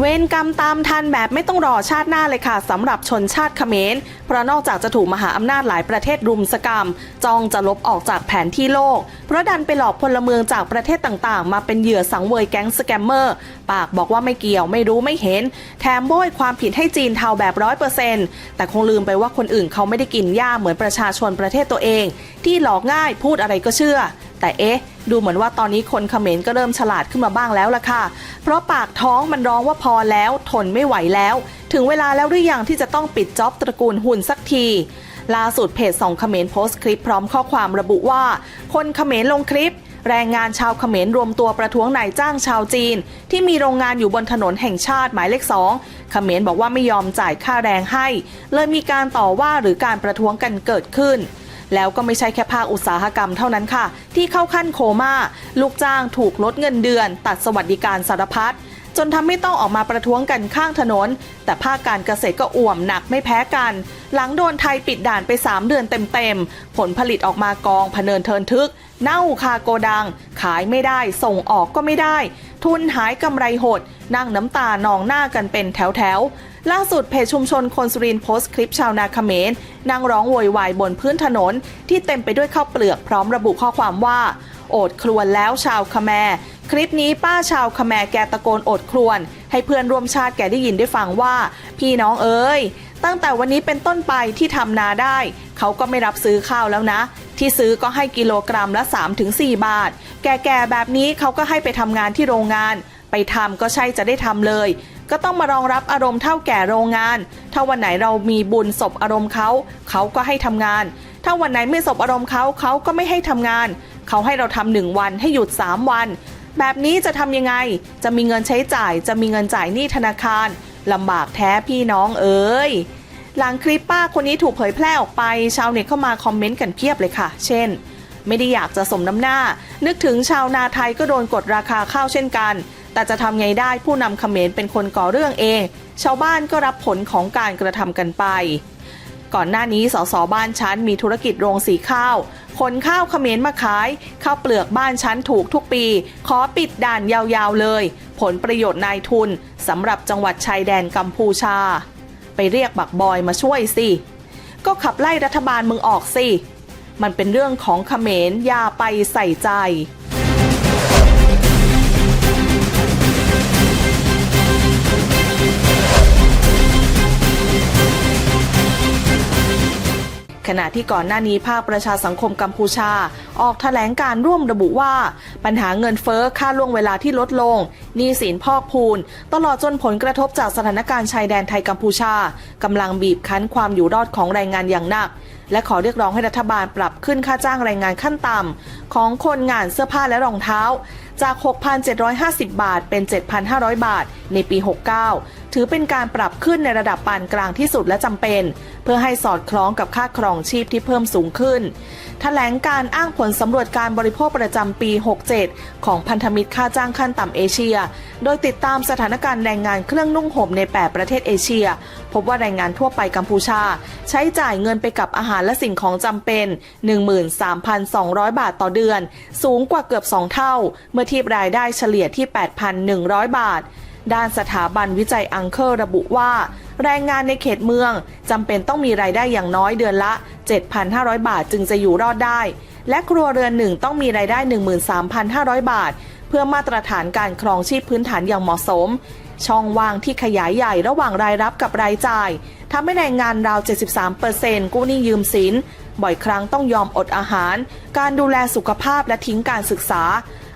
เวรกรรมตามทันแบบไม่ต้องรอชาติหน้าเลยค่ะสำหรับชนชาติเขมร เพราะนอกจากจะถูกมหาอำนาจหลายประเทศรุมสกรรมจ้องจะลบออกจากแผนที่โลก เพราะดันไปหลอกพลเมืองจากประเทศต่างๆ มาเป็นเหยื่อสังเวยแก๊งสแกมเมอร์ ปากบอกว่าไม่เกี่ยวไม่รู้ไม่เห็น แถมโบยความผิดให้จีนเทาแบบร้อยเปอร์เซ็นต์แต่คงลืมไปว่าคนอื่นเขาไม่ได้กินหญ้าเหมือนประชาชนประเทศตัวเอง ที่หลอกง่ายพูดอะไรก็เชื่อ แต่เอ๊ะ ดูเหมือนว่าตอนนี้คนเขมรก็เริ่มฉลาดขึ้นมาบ้างแล้วล่ะค่ะ เพราะปากท้องมันร้องว่าพอแล้วทนไม่ไหวแล้ว ถึงเวลาแล้วหรือยังที่จะต้องปิดจ็อบตระกูลหุ่นสักทีล่าสุดเพจสองเขมรโพสต์คลิปพร้อมข้อความระบุว่า คนเขมรลงคลิป แรงงานชาวเขมรรวมตัวประท้วงนายจ้างชาวจีน ที่มีโรงงานอยู่บนถนนแห่งชาติหมายเลขสองเขมรบอกว่าไม่ยอมจ่ายค่าแรงให้ เลยมีการต่อว่าหรือการประท้วงกันเกิดขึ้น แล้วก็ไม่ใช่แค่ภาคอุตสาหกรรมเท่านั้นค่ะ ที่เข้าขั้นโคม่า ลูกจ้างถูกลดเงินเดือน ตัดสวัสดิการสารพัดจนทำให้ต้องออกมาประท้วงกันข้างถนน แต่ภาคการเกษตรก็อ่วมหนักไม่แพ้กัน หลังโดนไทยปิดด่านไป 3 เดือนเต็มๆ ผลผลิตออกมากองพเนินเทินทึก เน่าคาโกดัง ขายไม่ได้ส่งออกก็ไม่ได้ ทุนหายกำไรหด นั่งน้ำตานองหน้ากันเป็นแถวๆ ล่าสุดเพจชุมชนคนสุรินโพสต์คลิปชาวนาเขมรนั่งร้องโวยวายบนพื้นถนน ที่เต็มไปด้วยข้าวเปลือกพร้อมระบุข้อความว่า โอดครวญแล้วชาวคแมร์คลิปนี้ป้าชาวคแมร์แกตะโกนโอดครวญให้เพื่อนร่วมชาติแกได้ยินได้ฟังว่า พี่น้องเอ้ยตั้งแต่วันนี้เป็นต้นไปที่ทำนาได้ เขาก็ไม่รับซื้อข้าวแล้วนะ ที่ซื้อก็ให้กิโลกรัมละ 3-4 บาท แก่ๆแบบนี้เขาก็ให้ไปทำงานที่โรงงาน ไปทำก็ใช่จะได้ทำเลย ก็ต้องมารองรับอารมณ์เท่าแก่โรงงาน ถ้าวันไหนเรามีบุญศพอารมณ์เขาเขาก็ให้ทำงาน ถ้าวันไหนไม่ศพอารมณ์เขาเขาก็ไม่ให้ทำงาน เขาให้เราทำหนึ่งวันให้หยุด 3 วัน แบบนี้จะทำยังไง จะมีเงินใช้จ่าย จะมีเงินจ่ายหนี้ธนาคารลำบากแท้พี่น้องเอ้ยหลังคลิปป้าคนนี้ถูกเผยแพร่ออกไป ชาวเน็ตเข้ามาคอมเมนต์กันเพียบเลยค่ะ เช่น ไม่ได้อยากจะสมน้ำหน้า นึกถึงชาวนาไทยก็โดนกดราคาข้าวเช่นกัน แต่จะทำไงได้ผู้นำเขมรเป็นคนก่อเรื่องเอง ชาวบ้านก็รับผลของการกระทำกันไป ก่อนหน้านี้สสบ้านชั้นมีธุรกิจโรงสีข้าวขนข้าวเขมรมาขายข้าวเปลือกบ้านชั้นถูกทุกปี ขอปิดด่านยาวๆเลย ผลประโยชน์นายทุนสำหรับจังหวัดชายแดนกัมพูชา ไปเรียกบักบอยมาช่วยสิ ก็ขับไล่รัฐบาลมึงออกสิ มันเป็นเรื่องของเขมรอย่าไปใส่ใจ ขณะที่ก่อนหน้านี้ภาคประชาสังคมกัมพูชา ออกแถลงการร่วมระบุว่า ปัญหาเงินเฟ้อค่าล่วงเวลาที่ลดลงหนี้สินพอกพูน ตลอดจนผลกระทบจากสถานการณ์ชายแดนไทยกัมพูชากำลังบีบคั้นความอยู่รอดของแรงงานอย่างหนัก และขอเรียกร้องให้รัฐบาลปรับขึ้นค่าจ้างแรงงานขั้นต่ำของคนงานเสื้อผ้าและรองเท้า จาก 6,750 บาทเป็น 7,500 บาท ในปี 69 ถือเป็นการปรับขึ้นในระดับปานกลางที่สุดและจำเป็น เพื่อให้สอดคล้องกับค่าครองชีพที่เพิ่มสูงขึ้นแถลงการอ้างผลสำรวจการบริโภคประจำปี 67 ของพันธมิตรค่าจ้างขั้นต่ำเอเชีย โดยติดตามสถานการณ์แรงงานเครื่องนุ่งห่มใน 8 ประเทศเอเชีย พบว่าแรงงานทั่วไปกัมพูชา ใช้จ่ายเงินไปกับอาหารและสิ่งของจำเป็น 13,200 บาทต่อเดือน สูงกว่าเกือบ 2 เท่า เมื่อเทียบรายได้เฉลี่ยที่ 8,100 บาท ด้านสถาบันวิจัยอังเคิลระบุว่า แรงงานในเขตเมืองจำเป็นต้องมีรายได้อย่างน้อยเดือนละ 7,500 บาทจึงจะอยู่รอดได้ และครัวเรือนหนึ่งต้องมีรายได้ 13,500 บาท เพื่อมาตรฐานการครองชีพพื้นฐานอย่างเหมาะสม ช่องว่างที่ขยายใหญ่ระหว่างรายรับกับรายจ่ายทำให้แรงงานราว 73%กู้หนี้ยืมสินบ่อยครั้งต้องยอมอดอาหาร การดูแลสุขภาพและทิ้งการศึกษา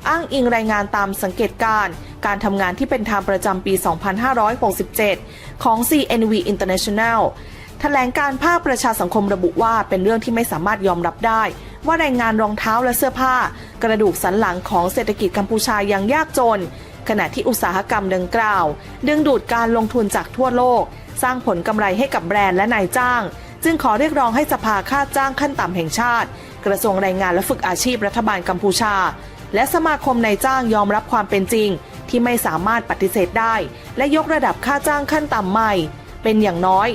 อ้างอิงรายงานตามสังเกตการณ์การทำงานที่เป็นธรรมประจำปี 2567 ของ CNV International แถลงการภาคประชาสังคมระบุว่าเป็นเรื่องที่ไม่สามารถยอมรับได้ ว่าแรงงานรองเท้าและเสื้อผ้า กระดูกสันหลังของเศรษฐกิจกัมพูชายังยากจน ขณะที่อุตสาหกรรมดังกล่าว ดึงดูดการลงทุนจากทั่วโลก สร้างผลกำไรให้กับแบรนด์และนายจ้าง จึงขอเรียกร้องให้สภาค่าจ้างขั้นต่ำแห่งชาติ กระทรวงแรงงานและฝึกอาชีพรัฐบาลกัมพูชา และสมาคมนายจ้างยอมรับความเป็นจริง ที่ไม่สามารถปฏิเสธได้ และยกระดับค่าจ้างขั้นต่ำใหม่ เป็นอย่างน้อย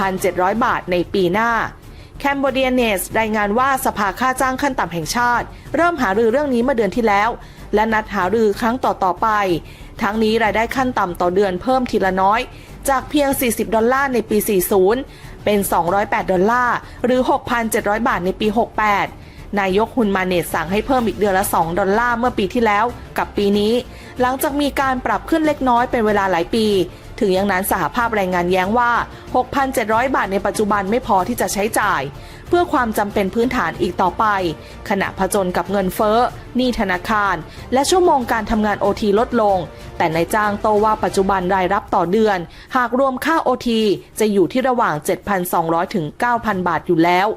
6,700 บาทในปีหน้าแคนเบเดียเนสรายงานว่าสภาค่าจ้างขั้นต่ำแห่งชาติ เริ่มหารือเรื่องนี้เมื่อเดือนที่แล้ว และนัดหารือครั้งต่อๆไป ทั้งนี้รายได้ขั้นต่ำต่อเดือนเพิ่มทีละน้อย จากเพียง 40 ดอลลาร์ในปี 40 เป็น 208 ดอลลาร์ หรือ 6,700 บาทในปี 68 นายกฮุนมาเนตสั่งให้เพิ่มอีกเดือนละ 2 ดอลลาร์เมื่อปีที่แล้วกับปีนี้ หลังจากมีการปรับขึ้นเล็กน้อยเป็นเวลาหลายปี ถึงอย่างนั้นสหภาพแรงงานแย้งว่า 6,700 บาทในปัจจุบันไม่พอที่จะใช้จ่าย เพื่อความจำเป็นพื้นฐานอีกต่อไป ขณะผจญกับเงินเฟ้อหนี้ธนาคาร และชั่วโมงการทำงานโอทีลดลง แต่นายจ้างโตว่าปัจจุบันรายรับต่อเดือน หากรวมค่าโอทีจะอยู่ที่ระหว่าง 7,200 ถึง 9,000 บาทอยู่แล้ว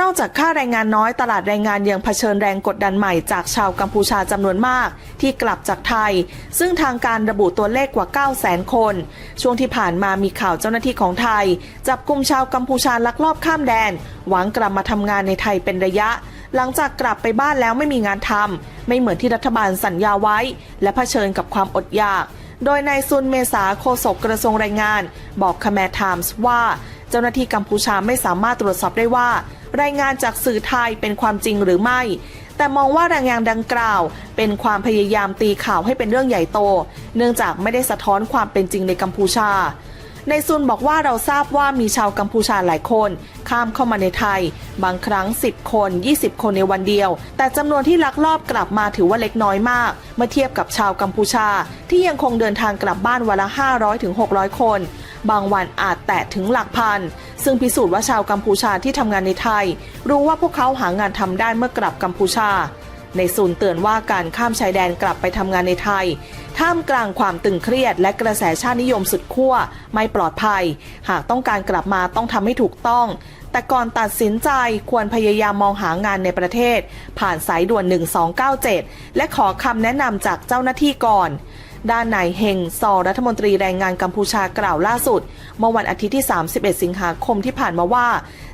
นอกจากค่าแรงงานน้อยตลาดแรงงานยังเผชิญแรงกดดันใหม่จากชาวกัมพูชาจำนวนมาก ที่กลับจากไทย ซึ่งทางการระบุตัวเลขกว่า 9 0 0 0 0 0 คน ช่วงที่ผ่านมามีข่าวเจ้าหน้าที่ของไทย จับกลุ่มชาวกัมพูชาลักลอบข้ามแดน หวังกลับมาทำงานในไทยเป็นระยะ หลังจากกลับไปบ้านแล้วไม่มีงานทำไม่เหมือนที่รัฐบาลสัญญาไว้ และเผชิญกับความอดอยาก โดยนายซุนเมษาโฆษกกระทรวงแรงงาน บอกคาแมไทมส์ว่า เจ้าหน้าที่กัมพูชาไม่สามารถตรวจสอบได้ว่า รายงานจากสื่อไทยเป็นความจริงหรือไม่ แต่มองว่ารายงานดังกล่าว เป็นความพยายามตีข่าวให้เป็นเรื่องใหญ่โต เนื่องจากไม่ได้สะท้อนความเป็นจริงในกัมพูชาในซุนบอกว่าเราทราบว่ามีชาวกัมพูชาหลายคน ข้ามเข้ามาในไทย บางครั้ง 10 คน 20 คนในวันเดียว แต่จำนวนที่ลักลอบกลับมาถือว่าเล็กน้อยมาก เมื่อเทียบกับชาวกัมพูชา ที่ยังคงเดินทางกลับบ้านวันละ 500ถึง600 คน บางวันอาจแตะถึงหลักพัน ซึ่งพิสูจน์ว่าชาวกัมพูชาที่ทำงานในไทย รู้ว่าพวกเขาหางานทำได้เมื่อกลับกัมพูชา ในศูนย์เตือนว่าการข้ามชายแดนกลับไปทำงานในไทย ท่ามกลางความตึงเครียดและกระแสชาตินิยมสุดขั้วไม่ปลอดภัย หากต้องการกลับมาต้องทำให้ถูกต้องแต่ก่อนตัดสินใจควรพยายามมองหางานในประเทศผ่านสายด่วน 1297 และขอคำแนะนำจากเจ้าหน้าที่ก่อน ด้านนายเฮงซอรัฐมนตรีแรงงานกัมพูชากล่าวล่าสุด เมื่อวันอาทิตย์ที่ 31 สิงหาคมที่ผ่านมาว่า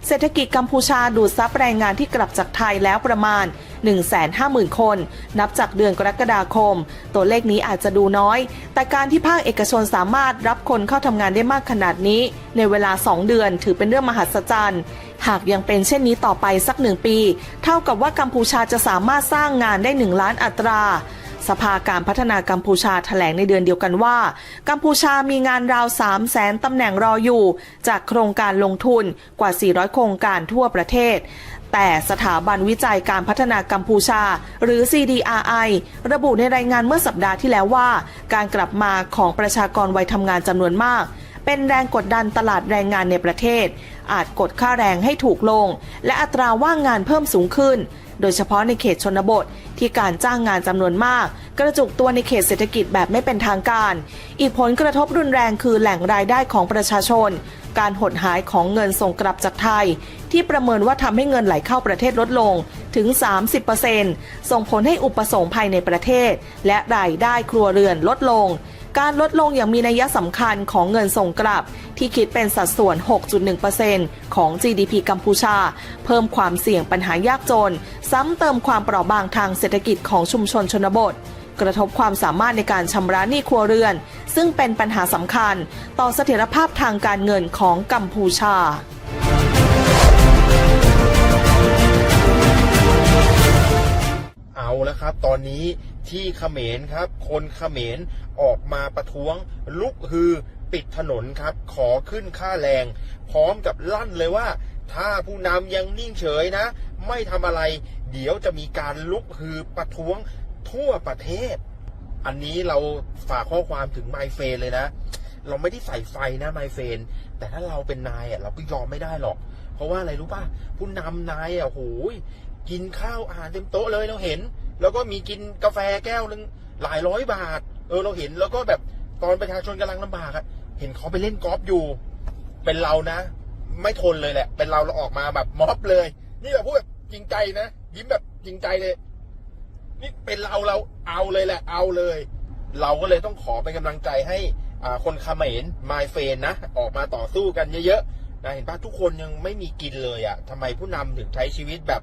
เศรษฐกิจกัมพูชาดูดซับแรงงานที่กลับจากไทยแล้วประมาณ 150,000 คน นับจากเดือนกรกฎาคม ตัวเลขนี้อาจจะดูน้อย แต่การที่ภาคเอกชนสามารถรับคนเข้าทำงานได้มากขนาดนี้ ในเวลา 2 เดือนถือเป็นเรื่องมหัศจรรย์หากยังเป็นเช่นนี้ต่อไปสักหนึ่งปี เท่ากับว่ากัมพูชาจะสามารถสร้างงานได้ 1 ล้านอัตรา สภาการพัฒนากัมพูชาแถลงในเดือนเดียวกันว่า กัมพูชามีงานราว3 0 0แสนตำแหน่งรออยู่ จากโครงการลงทุนกว่า 400 โครงการทั่วประเทศแต่สถาบันวิจัยการพัฒนากัมพูชา หรือ CDRI ระบุในรายงานเมื่อสัปดาห์ที่แล้วว่า การกลับมาของประชากรวัยทำงานจำนวนมาก เป็นแรงกดดันตลาดแรงงานในประเทศ อาจกดค่าแรงให้ถูกลง และอัตราว่างงานเพิ่มสูงขึ้น โดยเฉพาะในเขตชนบทที่การจ้างงานจำนวนมาก กระจุกตัวในเขตเศรษฐกิจแบบไม่เป็นทางการ อีกผลกระทบรุนแรงคือแหล่งรายได้ของประชาชน การหดหายของเงินส่งกลับจากไทย ที่ประเมินว่าทำให้เงินไหลเข้าประเทศลดลงถึง 30%ส่งผลให้อุปสงค์ภายในประเทศ และรายได้ครัวเรือนลดลง การลดลงอย่างมีนัยสำคัญของเงินส่งกลับ ที่คิดเป็นสัดส่วน 6.1%ของ GDP กัมพูชา เพิ่มความเสี่ยงปัญหายากจน ซ้ำเติมความเปราะบางทางเศรษฐกิจของชุมชนชนบท กระทบความสามารถในการชำระหนี้ครัวเรือน ซึ่งเป็นปัญหาสำคัญ ต่อเสถียรภาพทางการเงินของกัมพูชาเอาแล้วครับ ตอนนี้ ที่เขมรครับ คนเขมรออกมาประท้วง ลุกฮือปิดถนนครับ ขอขึ้นค่าแรง พร้อมกับลั่นเลยว่า ถ้าผู้นำยังนิ่งเฉยนะ ไม่ทำอะไร เดี๋ยวจะมีการลุกฮือประท้วงทั่วประเทศ อันนี้เราฝากข้อความถึงไมเฟนเลยนะ เราไม่ได้ใส่ไฟนะไมเฟน แต่ถ้าเราเป็นนายอะเราก็ยอมไม่ได้หรอก เพราะว่าอะไรรู้ป่ะ ผู้นำนายอะโหยกินข้าวอาหารเต็มโต๊ะเลยเราเห็น แล้วก็มีกินกาแฟแก้วหนึงหลายร้อยบาท เออเราเห็นแล้วก็แบบตอนประชาชนกำลังลำบากอะเห็นเขาไปเล่นกอล์ฟอยู่ เป็นเรานะ ไม่ทนเลยแหละ เป็นเราเราออกมาแบบม็อบเลย นี่แบบพูดแบบจริงใจนะยิ้มแบบจริงใจเลย นี่เป็นเราเราเอาเลยแหละ เอาเลย เราก็เลยต้องขอเป็นกำลังใจให้อ่าคนเขมรมายเฟนนะ ออกมาต่อสู้กันเยอะๆนะเห็นปะทุกคนยังไม่มีกินเลยอะ่ะทำไมผู้นำถึงใช้ชีวิตแบบ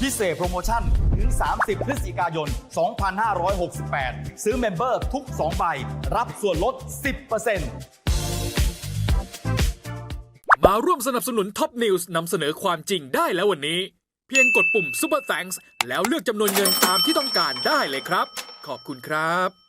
พิเศษโปรโมชั่น ถึง 30 พฤศจิกายน 2568 ซื้อเมมเบอร์ทุก 2 ใบ รับส่วนลด 10%มาร่วมสนับสนุนท็อปนิวส์นำเสนอความจริงได้แล้ววันนี้ เพียงกดปุ่ม Super Thanks แล้วเลือกจำนวนเงินตามที่ต้องการได้เลยครับ ขอบคุณครับ